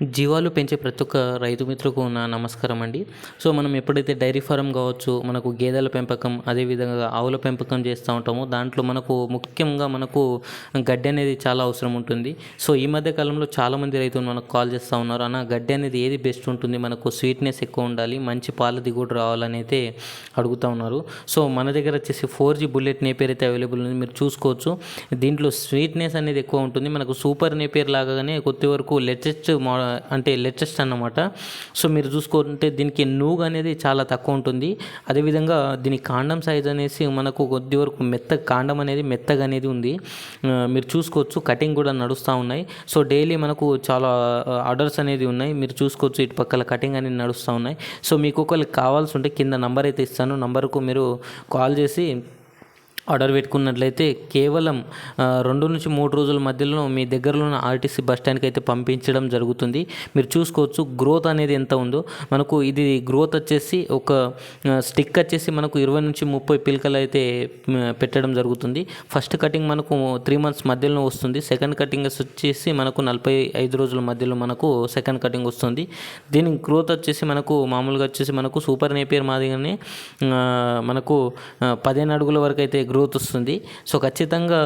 జీవాలు పెంచే ప్రతి ఒక్క రైతు మిత్రులకు నా నమస్కారం అండి. సో మనం ఎప్పుడైతే డైరీ ఫారం కావచ్చు మనకు గేదెల పెంపకం అదేవిధంగా ఆవుల పెంపకం చేస్తూ ఉంటామో దాంట్లో మనకు ముఖ్యంగా మనకు గడ్డి అనేది చాలా అవసరం ఉంటుంది. సో ఈ మధ్య కాలంలో చాలామంది రైతులు మనకు కాల్ చేస్తూ ఉన్నారు. అన్న గడ్డి అనేది ఏది బెస్ట్ ఉంటుంది? మనకు స్వీట్నెస్ ఎక్కువ ఉండాలి మంచి పాల దిగుడు రావాలని అయితే అడుగుతూ ఉన్నారు. సో మన దగ్గర వచ్చేసి ఫోర్ జీ బుల్లెట్ నేపేర్ అయితే అవైలబుల్ ఉంది. మీరు చూసుకోవచ్చు. దీంట్లో స్వీట్నెస్ అనేది ఎక్కువ ఉంటుంది. మనకు సూపర్ నేపేర్ లాగానే కొద్ది వరకు లేటెస్ట్ మో అంటే లేటెస్ట్ అన్నమాట. సో మీరు చూసుకుంటే దీనికి నూగ్ అనేది చాలా తక్కువ ఉంటుంది. అదేవిధంగా దీని కాండం సైజ్ అనేసి మనకు కొద్ది వరకు మెత్త కాండం అనేది మెత్తగా అనేది ఉంది. మీరు చూసుకోవచ్చు కటింగ్ కూడా నడుస్తూ ఉన్నాయి. సో డైలీ మనకు చాలా ఆర్డర్స్ అనేది ఉన్నాయి. మీరు చూసుకోవచ్చు ఇటు పక్కల కటింగ్ అనేది నడుస్తూ ఉన్నాయి. సో మీకు ఒకరికి కావాల్సి ఉంటే కింద నంబర్ అయితే ఇస్తాను. నంబర్కు మీరు కాల్ చేసి ఆర్డర్ పెట్టుకున్నట్లయితే కేవలం రెండు నుంచి మూడు రోజుల మధ్యలో మీ దగ్గరలో ఉన్న ఆర్టీసీ బస్ స్టాండ్కి అయితే పంపించడం జరుగుతుంది. మీరు చూసుకోవచ్చు గ్రోత్ అనేది ఎంత ఉందో. మనకు ఇది గ్రోత్ వచ్చేసి ఒక స్టిక్ వచ్చేసి మనకు ఇరవై నుంచి ముప్పై పిలకలు అయితే పెట్టడం జరుగుతుంది. ఫస్ట్ కటింగ్ మనకు త్రీ మంత్స్ మధ్యలో వస్తుంది. సెకండ్ కటింగ్ వచ్చేసి మనకు నలభై ఐదు రోజుల మధ్యలో మనకు సెకండ్ కటింగ్ వస్తుంది. దీని గ్రోత్ వచ్చేసి మనకు మామూలుగా వచ్చేసి మనకు సూపర్ నేపియర్ మాదిరిగానే మనకు పదిహేను అడుగుల వరకు అయితే గ్రోత్ వస్తుంది. సో ఖచ్చితంగా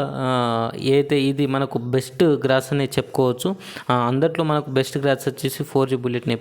ఏదైతే ఇది మనకు బెస్ట్ గ్రాస్ అనేది చెప్పుకోవచ్చు అందరిలో మనకు బెస్ట్ గ్రాస్ వచ్చేసి ఫోర్ జీ బుల్లెట్ నేపి